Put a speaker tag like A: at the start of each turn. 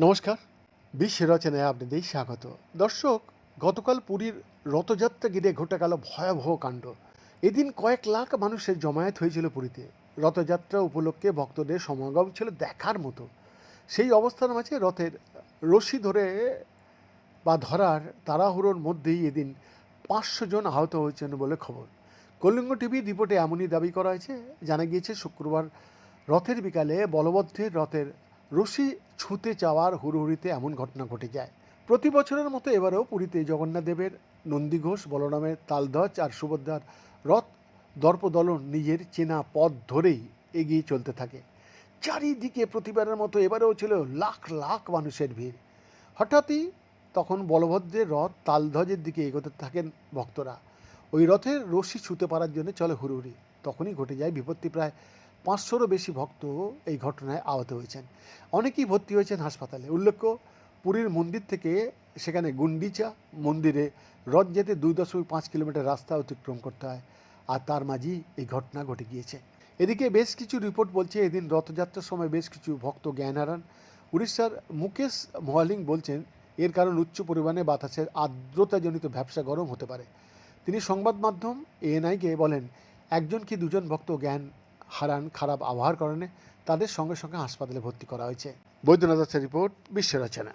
A: নমস্কার বিশ্ব রচনায় আপনাদের স্বাগত। দর্শক, গতকাল পুরীর রথযাত্রা ঘিরে ঘটে গেল ভয়াবহ কাণ্ড। এদিন কয়েক লাখ মানুষের জমায়েত হয়েছিল পুরীতে। রথযাত্রা উপলক্ষে ভক্তদের সমাগম ছিল দেখার মতো। সেই অবস্থার মাঝে রথের রশি ধরে বা ধরার তাড়াহুড়োর মধ্যেই এদিন পাঁচশো জন আহত হয়েছেন বলে খবর। কলিঙ্গ টিভি রিপোর্টে এমনই দাবি করা হয়েছে। জানা গিয়েছে, শুক্রবার রথের বিকালে বলভদ্রের রথের রশি ছুঁতে চাওয়ার হুড়োহুড়িতে এমন ঘটনা ঘটে যায়। প্রতি বছরের মতো এবারেও পুরীতে জগন্নাথ দেবের নন্দীঘোষ বলরামের তালধ্বজ আর সুভদ্রার রথ দর্পদলন নিজের চেনা পথ ধরেই এগিয়ে চলতে থাকে। চারিদিকে প্রতিবারের মতো এবারেও ছিল লাখ লাখ মানুষের ভিড়। হঠাৎই তখন বলভদ্রের রথ তালধ্বজের দিকে এগোতে থাকেন ভক্তরা। ওই রথের রশ্মি ছুঁতে পারার জন্য চলে হুড়ুহুড়ি। তখনই ঘটে যায় বিপত্তি। প্রায় পাঁচশোরও বেশি ভক্ত এই ঘটনায় আহত হয়েছেন। অনেকেই ভর্তি হয়েছেন হাসপাতালে। উল্লেখ্য, পুরীর মন্দির থেকে সেখানে গুন্ডিচা মন্দিরে রথ যেতে দুই দশমিক পাঁচ কিলোমিটার রাস্তা অতিক্রম করতে হয় আর তার মাঝেই এই ঘটনা ঘটে গিয়েছে। এদিকে বেশ কিছু রিপোর্ট বলছে এদিন রথযাত্রার সময় বেশ কিছু ভক্ত জ্ঞান হারান। উড়িষ্যার মুকেশ মহালিং বলছেন, এর কারণ উচ্চ পরিমাণে বাতাসের আর্দ্রতাজনিত ব্যবসা গরম হতে পারে। তিনি সংবাদ মাধ্যম এএনআইকে বলেন, একজন কি দুজন ভক্ত জ্ঞান হারান, খারাপ আবহাওয়ার কারণে তাদের সঙ্গে সঙ্গে হাসপাতালে ভর্তি করা হয়েছে? বৈদ্যনাথ রিপোর্ট, বিশ্ব রচনা।